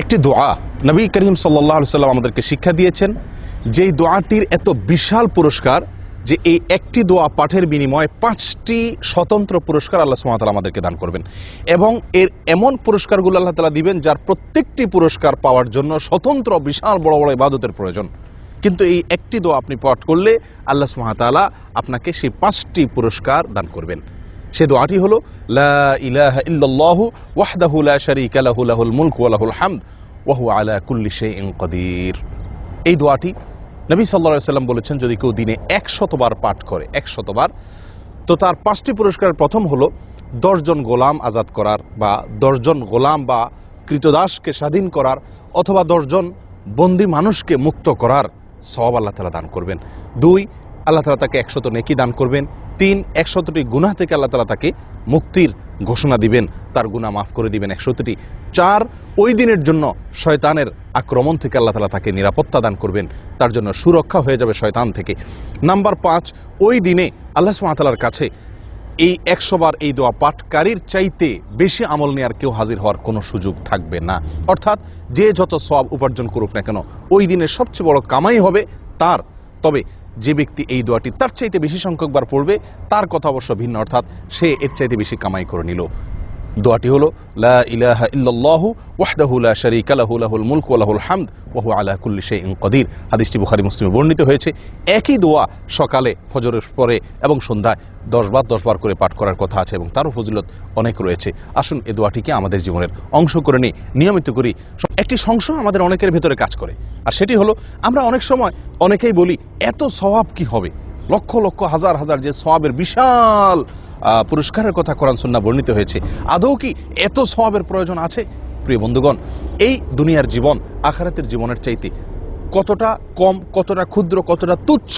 একটি দোয়া। নবী করিম সাল্লাহ সাল্লাম আমাদেরকে শিক্ষা দিয়েছেন যেই দোয়াটির এত বিশাল পুরস্কার যে এই একটি দোয়া পাঠের বিনিময়ে পাঁচটি স্বতন্ত্র পুরস্কার আল্লাহ সুমাতালা আমাদেরকে দান করবেন। এবং এর এমন পুরস্কারগুলো আল্লাহ তালা দিবেন যার প্রত্যেকটি পুরস্কার পাওয়ার জন্য স্বতন্ত্র বিশাল বড় বড় ইবাদতের প্রয়োজন। কিন্তু এই একটি দোয়া আপনি পাঠ করলে আল্লাহ সুমাতালা আপনাকে সেই পাঁচটি পুরস্কার দান করবেন। সে দোয়াটি হলো, লা লা লাহুল এই দোয়াটি নবী সাল্লাল্লাহু সাল্লাম বলেছেন, যদি কেউ দিনে 100 বার পাঠ করে 100 বার, তো তার পাঁচটি পুরস্কারের প্রথম হলো দশজন গোলাম আজাদ করার বা দশজন গোলাম বা কৃতদাসকে স্বাধীন করার অথবা দশজন বন্দি মানুষকে মুক্ত করার সব আল্লাহ তালা দান করবেন। দুই, আল্লাহ তালা তাকে একশত নেকি দান করবেন। তিন একশতটি গুনাহ থেকে আল্লাহ তালা তাকে মুক্তির ঘোষণা দিবেন, তার গুনাহ মাফ করে দিবেন একশতটি। চার, ওই দিনের জন্য শয়তানের আক্রমণ থেকে আল্লাহ তালা তাকে নিরাপত্তা দান করবেন, তার জন্য সুরক্ষা হয়ে যাবে শয়তান থেকে। নাম্বার পাঁচ, ওই দিনে আল্লাহ সুমাতালার কাছে এই একশোবার এই দোয়া পাঠকারীর চাইতে বেশি আমল নেওয়ার কেউ হাজির হওয়ার কোনো সুযোগ থাকবে না। অর্থাৎ যে যত সব উপার্জন করুক না কেন, ওই দিনের সবচেয়ে বড় কামাই হবে তার। তবে যে ব্যক্তি এই দোয়াটি তার চাইতে বেশি সংখ্যকবার পড়বে, তার কথা অবশ্য ভিন্ন, অর্থাৎ সে এর চাইতে বেশি কামাই করে নিল। দোয়াটি হলো, লা ইলাহা ইল্লাল্লাহু ওয়াহদাহু লা শারীকা লাহু, লাহুল মুলকু ওয়া লাহুল হামদ ওয়া হুয়া আলা কুল্লি শাইইন কাদির। হাদিসটি বুখারী মুসলিমে বর্ণিত হয়েছে। একই দোয়া সকালে, ফজরের পরে এবং সন্ধ্যায় দশ বার দশ বার করে পাঠ করার কথা আছে এবং তারও ফজিলত অনেক রয়েছে। আসুন এ দোয়াটিকে আমাদের জীবনের অংশ করে নিই, নিয়মিত করি। একটি সংশয় আমাদের অনেকের ভেতরে কাজ করে, আর সেটি হলো, আমরা অনেক সময় অনেকেই বলি, এত স্বভাব কি হবে? লক্ষ লক্ষ, হাজার হাজার যে সওয়াবের বিশাল পুরস্কারের কথা কোরআন সুন্নাহ বর্ণিত হয়েছে। আদৌ কি এত সওয়াবের প্রয়োজন আছে? প্রিয় বন্ধুগণ, এই দুনিয়ার জীবন আখারাতের জীবনের চাইতে কতটা কম, কতটা ক্ষুদ্র, কতটা তুচ্ছ,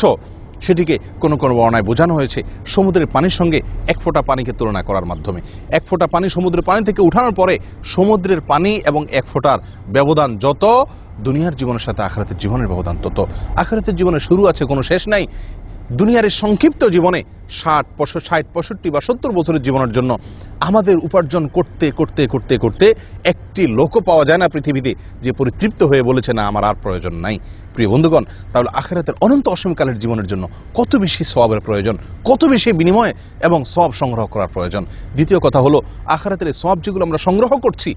সেটিকে কোনো কোনো বর্ণায় বোঝানো হয়েছে। সমুদ্রের পানির সঙ্গে এক ফোঁটা পানিকে তুলনা করার মাধ্যমে। এক ফোঁটা পানি সমুদ্রের পানি থেকে উঠানোর পরে সমুদ্রের পানি এবং এক ফোঁটার ব্যবধান যত, দুনিয়ার জীবনের সাথে আখারাতের জীবনের ব্যবধান তত। আখারাতের জীবনে শুরু আছে, কোনো শেষ নাই। দুনিয়ার সংক্ষিপ্ত জীবনে ষাট ষাট পঁয়ষট্টি বা সত্তর বছরের জীবনের জন্য আমাদের উপার্জন করতে করতে করতে করতে একটি লোকও পাওয়া যায় না পৃথিবীতে যে পরিতৃপ্ত হয়ে বলেছে, না, আমার আর প্রয়োজন নাই। প্রিয় বন্ধুগণ, তাহলে আখেরাতের অনন্ত অসীমকালের জীবনের জন্য কত বেশি সবের প্রয়োজন, কত বেশি বিনিময় এবং সব সংগ্রহ করার প্রয়োজন? দ্বিতীয় কথা হলো, আখেরাতের সব যেগুলো আমরা সংগ্রহ করছি,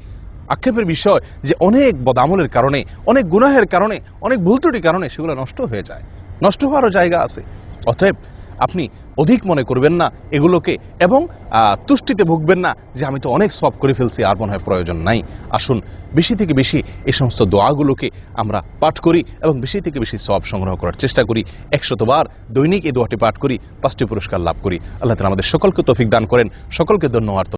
আক্ষেপের বিষয় যে অনেক বদামলের কারণে, অনেক গুনাহের কারণে, অনেক ভুল ত্রুটির কারণে সেগুলো নষ্ট হয়ে যায়। নষ্ট হওয়ারও জায়গা আছে। অতএব আপনি অধিক মনে করবেন না এগুলোকে এবং তুষ্টিতে ভুগবেন না যে আমি তো অনেক সব করে ফেলছি, আর মনে হয় প্রয়োজন নাই। আসুন, বেশি থেকে বেশি এই সমস্ত দোয়াগুলোকে আমরা পাঠ করি এবং বেশি থেকে বেশি সব সংগ্রহ করার চেষ্টা করি। একশতবার দৈনিক এই দোয়াটি পাঠ করি, পাঁচটি পুরস্কার লাভ করি। আল্লাহ তালা আমাদের সকলকে তফিক দান করেন। সকলকে ধন্যবাদ।